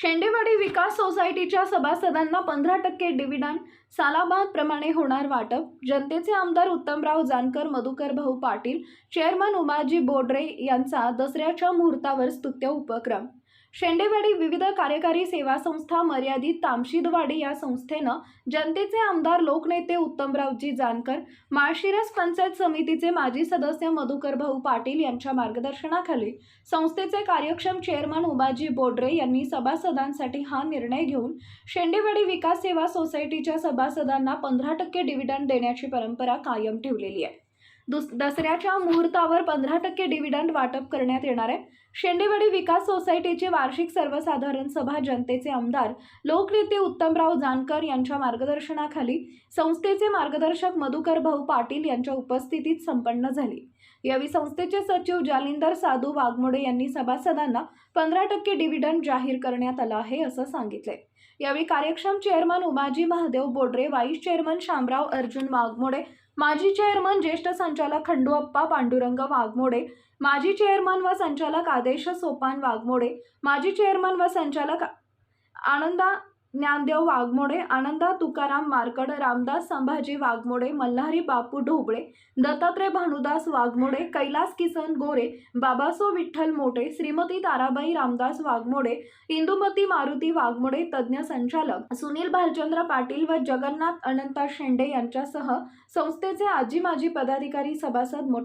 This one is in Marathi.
शेंडेवाडी विकास सोसायटीच्या सभासदांना पंधरा टक्के डिव्हिडंड सालाबादप्रमाणे होणार वाटप जनतेचे आमदार उत्तमराव जानकर मधुकर भाऊ पाटील चेअरमन उमाजी बोडरे यांचा दसऱ्याच्या मुहूर्तावर स्तुत्य उपक्रम. शेंडेवाडी विविध कार्यकारी सेवा संस्था मर्यादित तामशीदवाडी या संस्थेनं जनतेचे आमदार लोकनेते उत्तमरावजी जानकर माळशिरस पंचायत समितीचे माजी सदस्य मधुकर भाऊ पाटील यांच्या मार्गदर्शनाखाली संस्थेचे कार्यक्षम चेअरमन उमाजी बोडरे यांनी सभासदांसाठी हा निर्णय घेऊन शेंडेवाडी विकास सेवा सोसायटीच्या सभासदांना पंधरा टक्के डिव्हिडंड देण्याची परंपरा कायम ठेवलेली आहे. दुस दसऱ्याच्या मुहूर्तावर पंधरा टक्के डिव्हिडंड वाटप करण्यात येणार आहे. शेंडेवाडी विकास सोसायटीची वार्षिक सर्वसाधारण सभा जनतेचे आमदार लोकनेते उत्तमराव जानकर यांच्या मार्गदर्शनाखाली संस्थेचे मार्गदर्शक मधुकर भाऊ पाटील यांच्या उपस्थितीत संपन्न झाली. यावेळी संस्थेचे सचिव जालिंदर साधू वाघमोडे यांनी सभासदांना पंधरा टक्के डिव्हिडंड जाहीर करण्यात आलं आहे असं सांगितले यावेळी कार्यक्षम chairman Umaji Mahadev Bodre vice chairman Shamrao Arjun Waghmode माजी चेअरमन ज्येष्ठ संचालक खंडूअप्पा पांडुरंग वाघमोडे माजी चेअरमन व संचालक आदेश सोपान वाघमोडे माजी चेअरमन व संचालक आनंदा ज्ञानदेव वाघमोडे आनंदा तुकाराम मार्कड रामदास संभाजी वाघमोडे मल्हारी बापू ढोबळे दत्तात्रय भानुदास वाघमोडे कैलास किसन गोरे बाबासो विठ्ठल मोठे श्रीमती ताराबाई रामदास वाघमोडे इंदुमती मारुती वाघमोडे तज्ज्ञ संचालक सुनील भालचंद्र पाटील व जगन्नाथ अनंता शेंडे यांच्यासह संस्थेचे आजी माजी पदाधिकारी सभासद मोठ्या